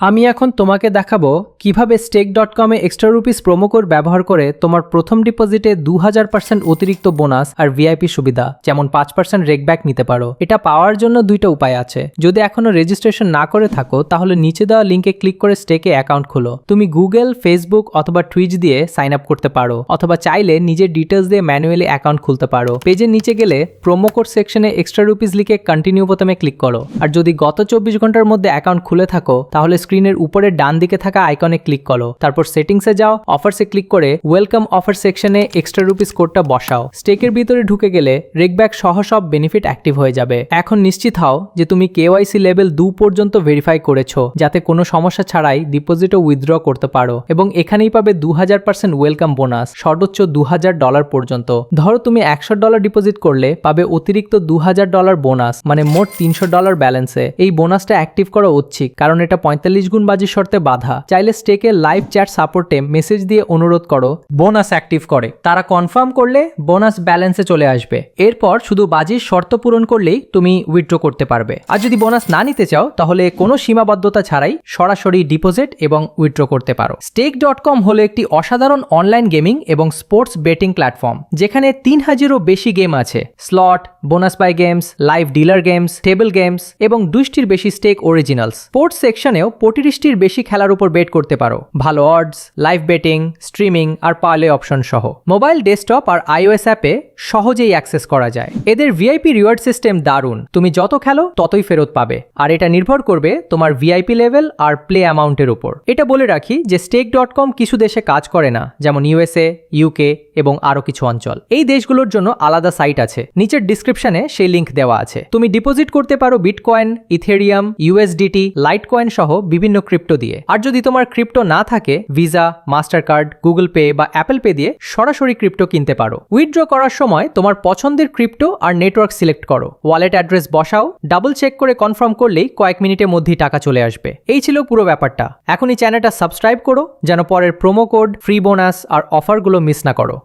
আমি এখন তোমাকে দেখাবো কীভাবে স্টেক ডট কমে এক্সট্রা রুপিস প্রোমো কোড ব্যবহার করে তোমার প্রথম ডিপোজিটে দু হাজার পার্সেন্ট অতিরিক্ত বোনাস আর ভিআইপি সুবিধা, যেমন পাঁচ পার্সেন্ট রেকব্যাক নিতে পারো। এটা পাওয়ার জন্য দুইটা উপায় আছে। যদি এখনও রেজিস্ট্রেশন না করে থাকো, তাহলে নিচে দেওয়া লিঙ্কে ক্লিক করে স্টেকে অ্যাকাউন্ট খোলো। তুমি গুগল ফেসবুক অথবা টুইচ দিয়ে সাইন আপ করতে পারো, অথবা চাইলে নিজের ডিটেলস দিয়ে ম্যানুয়ালি অ্যাকাউন্ট খুলতে পারো। পেজের নিচে গেলে প্রোমো কোড সেকশনে এক্সট্রা রুপিস লিখে কন্টিনিউ বোতামে ক্লিক করো। আর যদি গত চব্বিশ ঘণ্টার মধ্যে অ্যাকাউন্ট খুলে থাকো, তাহলে স্ক্রিনের উপরে ডান দিকে থাকা আইকনে ক্লিক করো। তারপর সেটিংসে যাও অফারসে ক্লিক করে ওয়েলকাম অফার সেকশনে এক্সট্রা রুপিস কোডটা বসাও। স্টেকের ভিতরে ঢুকে গেলে রেকব্যাক সহ সব বেনিফিট অ্যাক্টিভ হয়ে যাবে। এখন নিশ্চিত হও যে তুমি কেওয়াইসি লেভেল দু পর্যন্ত ভেরিফাই করেছ, যাতে কোনো সমস্যা ছাড়াই ডিপোজিটও উইথড্র করতে পারো। এবং এখানেই পাবে দু হাজার পার্সেন্ট ওয়েলকাম বোনাস সর্বোচ্চ দু হাজার ডলার পর্যন্ত। ধরো তুমি একশো ডলার ডিপোজিট করলে পাবে অতিরিক্ত দু হাজার ডলার বোনাস মানে মোট তিনশো ডলার ব্যালেন্সে এই বোনাসটা অ্যাক্টিভ করা ঐচ্ছিক, কারণ এটা পঁয়তাল্লিশ গুণ বাজির শর্তে বাধা। চাইলে স্টেকে লাইভ চ্যাট সাপোর্টে মেসেজ দিয়ে অনুরোধ করো বোনাস অ্যাক্টিভ করে। তারা কনফার্ম করলে বোনাস ব্যালেন্সে চলে আসবে। এরপর শুধু বাজির শর্ত পূরণ করলেই তুমি উইথড্র করতে পারবে। আর যদি বোনাস না নিতে চাও, তাহলে কোনো সীমাবদ্ধতা ছাড়াই সরাসরি ডিপোজিট এবং উইথড্র করতে পারো। স্টেক ডট কম হলো একটি অসাধারণ অনলাইন গেমিং এবং স্পোর্টস বেটিং প্ল্যাটফর্ম যেখানে তিন হাজারও বেশি গেম আছে। Slot bonus buy games live dealer games table games এবং দুইশটির বেশি স্টেক অরিজিনালস স্পোর্টস সেকশনেও পঁয়ত্রিশটির বেশি খেলার উপর বেট করতে পারো। ভালো অডস লাইভ বেটিং স্ট্রিমিং আর পার্লে অপশন সহ। মোবাইল ডেস্কটপ আর আইওএস অ্যাপে সহজেই অ্যাক্সেস করা যায়। এদের ভিআইপি রিওয়ার্ড সিস্টেম দারুণ। তুমি যত খেলো, ততই ফেরত পাবে। আর এটা নির্ভর করবে তোমার ভিআইপি লেভেল আর প্লে অ্যামাউন্টের উপর। এটা বলে রাখি যে স্টেক ডট কম কিছু দেশে কাজ করে না, যেমন ইউএসএ, ইউকে এবং আরও কিছু অঞ্চল। এই দেশগুলোর জন্য আলাদা সাইট আছে। নিচের ডিসক্রিপশনে সেই লিঙ্ক দেওয়া আছে। তুমি ডিপোজিট করতে পারো bitcoin, Ethereum, USDT Litecoin সহ বিভিন্ন ক্রিপ্টো দিয়ে। আর যদি তোমার ক্রিপ্টো না থাকে, Visa Mastercard Google Pay বা অ্যাপেল পে দিয়ে সরাসরি ক্রিপ্টো কিনতে পারো। উইথড্র করার সময় তোমার পছন্দের ক্রিপ্টো আর নেটওয়ার্ক সিলেক্ট করো। ওয়ালেট অ্যাড্রেস বসাও, ডাবল চেক করে কনফার্ম করলেই কয়েক মিনিটের মধ্যেই টাকা চলে আসবে। এই ছিল পুরো ব্যাপারটা। এখনই চ্যানেলটা সাবস্ক্রাইব করো, যেন পরের প্রোমো কোড, ফ্রি বোনাস আর অফারগুলো মিস না করো।